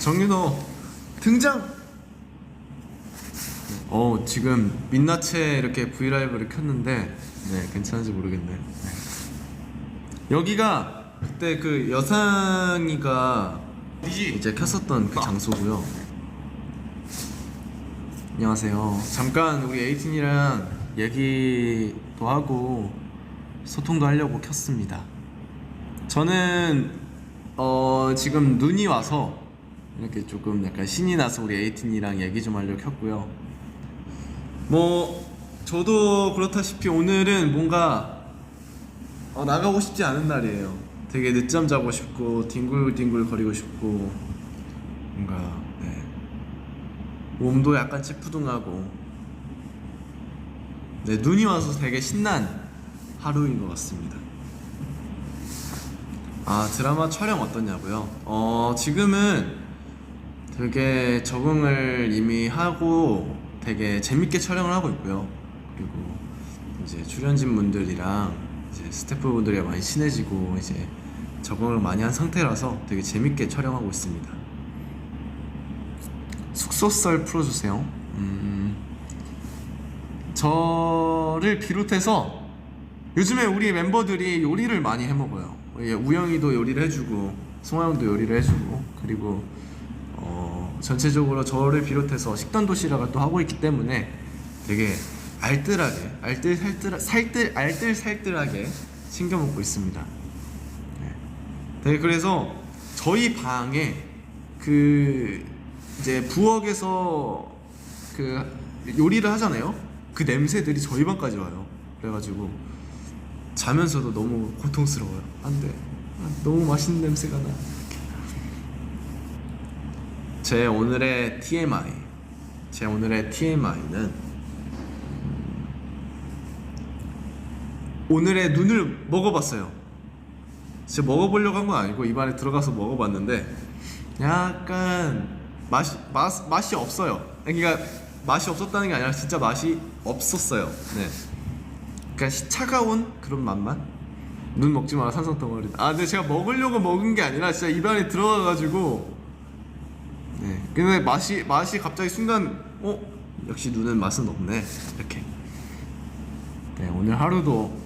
정윤호 등장. 어 지금 민낯에 이렇게 브이라이브를 켰는데 네 괜찮은지 모르겠네. 네. 여기가 그때 그 여상이가 이제 켰었던 그 장소고요. 안녕하세요. 잠깐 우리 에이틴이랑 얘기도 하고 소통도 하려고 켰습니다. 저는 어 지금 눈이 와서 이렇게 조금 약간 신이 나서 우리 에이틴이랑 얘기 좀 하려고 켰고요. 뭐 저도 그렇다시피 오늘은 뭔가 어, 나가고 싶지 않은 날이에요. 되게 늦잠 자고 싶고 뒹굴뒹굴 거리고 싶고 뭔가 네. 몸도 약간 찌푸둥하고 네 눈이 와서 되게 신난 하루인 것 같습니다. 아 드라마 촬영 어떠냐고요? 어 지금은 되게 적응을 이미 하고 되게 재밌게 촬영을 하고 있고요. 그리고 이제 출연진 분들이랑 이제 스태프분들이랑 많이 친해지고 이제 적응을 많이 한 상태라서 되게 재밌게 촬영하고 있습니다. 숙소썰 풀어주세요. 음, 저를 비롯해서 요즘에 우리 멤버들이 요리를 많이 해 먹어요. 예, 우영이도 요리를 해주고 송하영도 요리를 해주고 그리고 어, 전체적으로 저를 비롯해서 식단 도시락을 또 하고 있기 때문에 되게 알뜰하게 알뜰 살뜰 살뜰 알뜰 살뜰하게 챙겨 먹고 있습니다. 네. 되게 그래서 저희 방에 그 이제 부엌에서 그 요리를 하잖아요. 그 냄새들이 저희 방까지 와요. 그래가지고 자면서도 너무 고통스러워요. 안 돼. 아, 너무 맛있는 냄새가 나. 제 오늘의 TMI. 제 오늘의 TMI는 오늘의 눈을 먹어봤어요. 진짜 먹어보려고 한 건 아니고 입안에 들어가서 먹어봤는데 약간 맛이 맛 맛이 없어요. 그러니까 맛이 없었다는 게 아니라 진짜 맛이 없었어요. 네. 그러니까 시- 차가운 그런 맛만. 눈 먹지 마라 산성 덩어리. 아, 근데 제가 먹으려고 먹은 게 아니라 진짜 입안에 들어가가지고. 네. 근데 맛이 맛이 갑자기 순간 어 역시 눈은 맛은 없네 이렇게. 네 오늘 하루도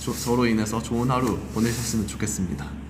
저, 저로 인해서 좋은 하루 보내셨으면 좋겠습니다.